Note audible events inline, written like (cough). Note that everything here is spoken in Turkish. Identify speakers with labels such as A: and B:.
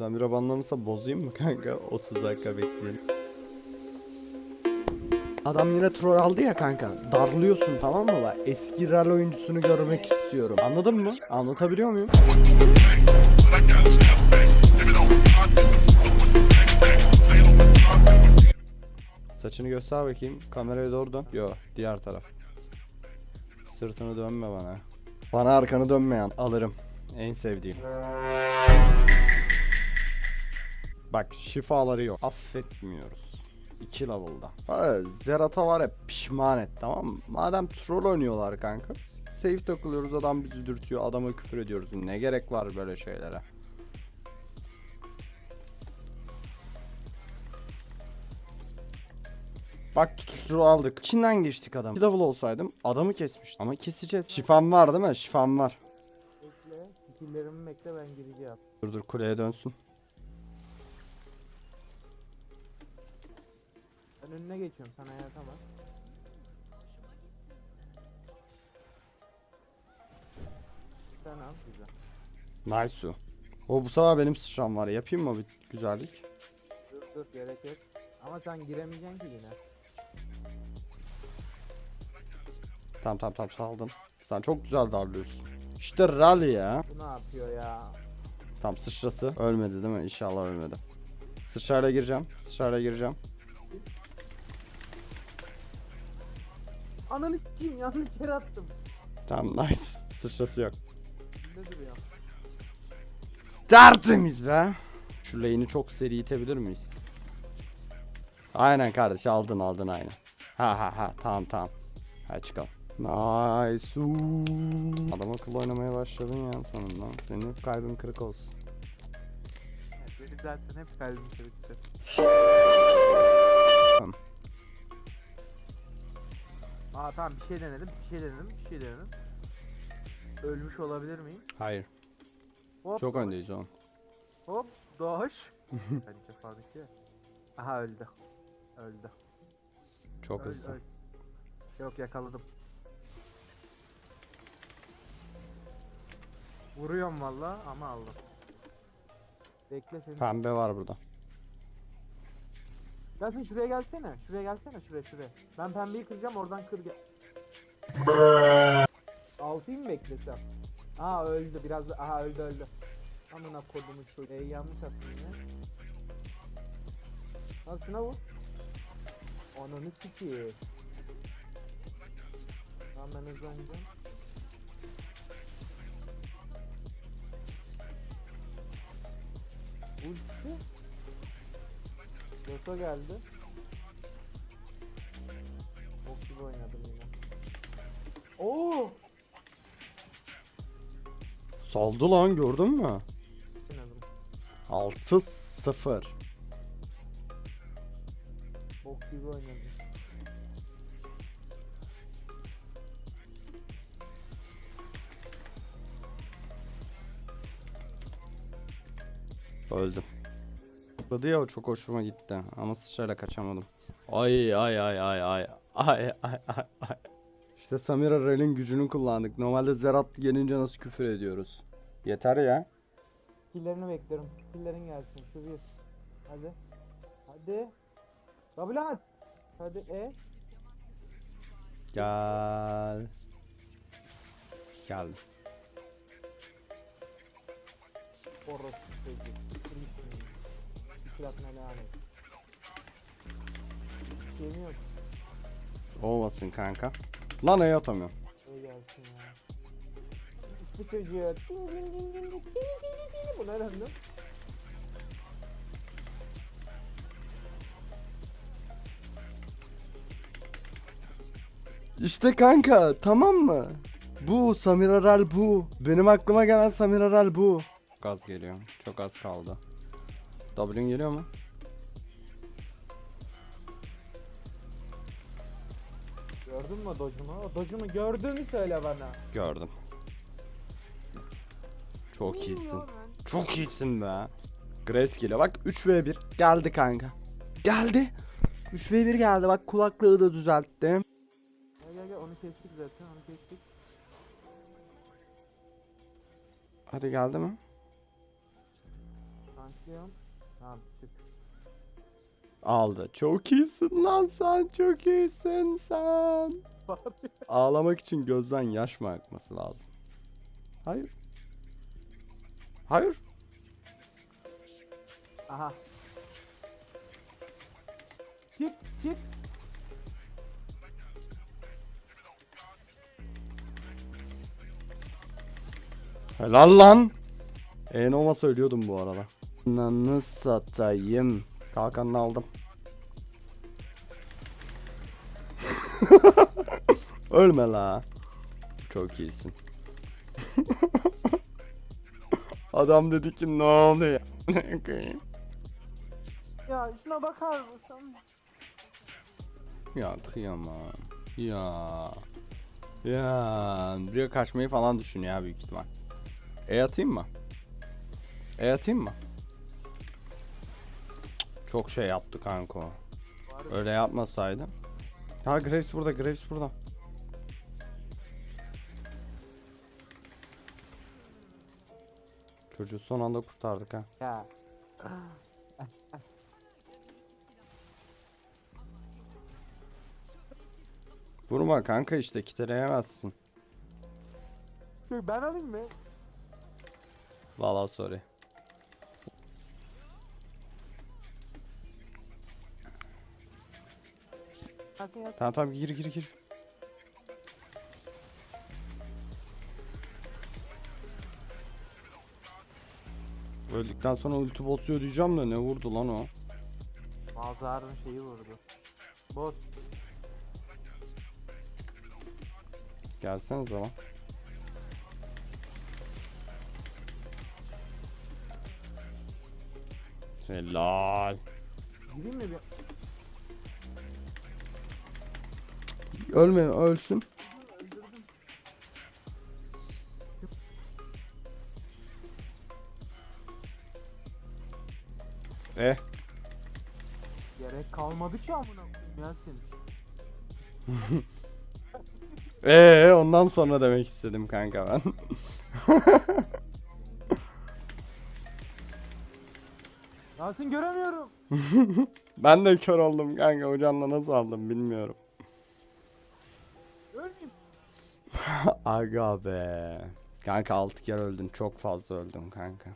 A: Samira banlanırsa bozayım mı kanka? (laughs) 30 dakika bekleyelim. Adam yine troll aldı ya kanka. Darlıyorsun tamam mı? Bak eski rol oyuncusunu görmek istiyorum. Anladın mı? Anlatabiliyor muyum? Saçını göster bakayım. Kameraya doğru dön. Yo, diğer taraf. Sırtını dönme bana. Bana arkanı dönmeyen alırım. En sevdiğim. Bak şifaları yok. Affetmiyoruz. 2 level'da. Ha, Zerat'a var ya pişman et tamam mı? Madem troll oynuyorlar kanka. Safe takılıyoruz adam bizi dürtüyor. Adama küfür ediyoruz. Ne gerek var böyle şeylere? Bak tutuşturu aldık. İçinden geçtik adam. Bir level olsaydım adamı kesmiştim. Ama keseceğiz. Şifam var değil mi? Şifam var.
B: Bekle. Skilllerimi bekle ben gireceğim.
A: Dur dur kuleye dönsün.
B: Ben önüne geçiyorum sana yatamaz. Sen al güzel.
A: Nice su. O bu sefer benim sıçram var. Yapayım mı bir güzellik?
B: Dur dur gerek yok. Ama sen giremeyeceksin ki yine.
A: Tamam tamam tamam saldım. Sen çok güzel darlıyorsun. İşte rally ya.
B: Bu ne yapıyor ya?
A: Tam sıçrası. Ölmedi değil mi? İnşallah ölmedi. Sıçrayla gireceğim. Sıçrayla gireceğim.
B: Ananı s**eyim yanlış yere attım.
A: Tamam nice. Sıçrası yok.
B: Ne duruyor?
A: Tertemiz be. Şu lane'i çok seri itebilir miyiz? Aynen kardeş aldın aldın aynen. Ha ha ha tamam tamam. Hadi çıkalım. Nice. Uuu. Adam akıllı oynamaya başladın ya sonunda. Senin hep kalbin kırık olsun.
B: Benim zaten hep kalbim kırıktı.
A: Tamam.
B: Aa tamam bir şey denedim, bir şey denedim, bir şey denedim. Ölmüş olabilir miyim?
A: Hayır.
B: Hop
A: Çok öndeyiz oğlum.
B: hop doğuş. (laughs) Bence fazla ki. Aha öldü. Öldü.
A: Çok
B: Öl-
A: hızlı.
B: öl. Yok yakaladım. Vuruyorum valla ama aldım. Bekle seni.
A: Pembe var burada.
B: Gelsin şuraya gelsene. Şuraya gelsene şuraya şuraya. Ben pembeyi kıracağım oradan kır gel. Altıyı mı beklesem? Aa öldü biraz da- aha öldü öldü. Amına kodumu şu. Ee, yanlış attım ya. Al şuna vur. Ananı sikeyim. Tamam ben hızlanacağım. Ulti. Yoto geldi. Bok gibi oynadım yine. Oo!
A: Saldı lan gördün mü?
B: Oynadım.
A: 6-0.
B: Bok gibi oynadım.
A: Öldüm atladı ya o çok hoşuma gitti. Ama sıçrayla kaçamadım. Ay ay ay ay ay. Ay ay ay ay. İşte Samir Aral'in gücünü kullandık. Normalde Zerat gelince nasıl küfür ediyoruz. Yeter ya.
B: Pillerini bekliyorum. Pillerin gelsin. Şu bir. Hadi. Hadi. Double at. Hadi e.
A: Gel.
B: Gel. Orası fiyatına lanet. Yemiyor.
A: Olmasın kanka. Lan E'ye atamıyorum.
B: Bu çocuğa ding ding ding ding ding ding ding bu nereden?
A: İşte kanka tamam mı? Bu Samir Aral bu. Benim aklıma gelen Samir Aral bu. Çok geliyor. Çok az kaldı. W'un geliyor mu?
B: Gördün mü documu? O documu gördüğünü söyle bana.
A: Gördüm. Çok iyisin. Çok iyisin be. Grace ile bak 3v1 geldi kanka. Geldi. 3v1 geldi bak kulaklığı da düzelttim.
B: Gel gel gel onu kestik zaten onu kestik.
A: Hadi geldi mi?
B: Bekliyorum. Tamam çık.
A: Aldı. Çok iyisin lan sen. Çok iyisin sen. Ağlamak için gözden yaş mı akması lazım? Hayır. Hayır.
B: Aha. Çık çık.
A: Helal lan. Enoma söylüyordum bu arada. Nanı satayım. Kalkanını aldım. (laughs) Ölme la. Çok iyisin. (laughs) Adam dedi ki ne oluyor?
B: Ya şuna bakar mısın?
A: ya kıyamam. Ya. Ya. Buraya kaçmayı falan düşünüyor büyük ihtimal. E atayım mı? E atayım mı? Çok şey yaptı kanka Öyle yapmasaydı. Ha Graves burada, Graves burada. Çocuğu son anda kurtardık ha.
B: ya.
A: Vurma kanka işte kitleyemezsin.
B: Ben alayım mı?
A: Valla sorry. Tamam tamam gir gir gir. Öldükten sonra ulti basıyor diyeceğim de ne vurdu lan o?
B: Mazhar'ın şeyi vurdu. Boss.
A: Gelsene zaman. Helal.
B: Gireyim mi bir?
A: Ölme ölsün. Eh
B: Gerek kalmadı ki amına koyayım Yasin. (laughs)
A: ee ondan sonra demek istedim kanka ben.
B: Yasin göremiyorum. (laughs)
A: ben de kör oldum kanka o canla nasıl aldım bilmiyorum. Aga be. Kanka 6 kere öldün çok fazla öldün kanka.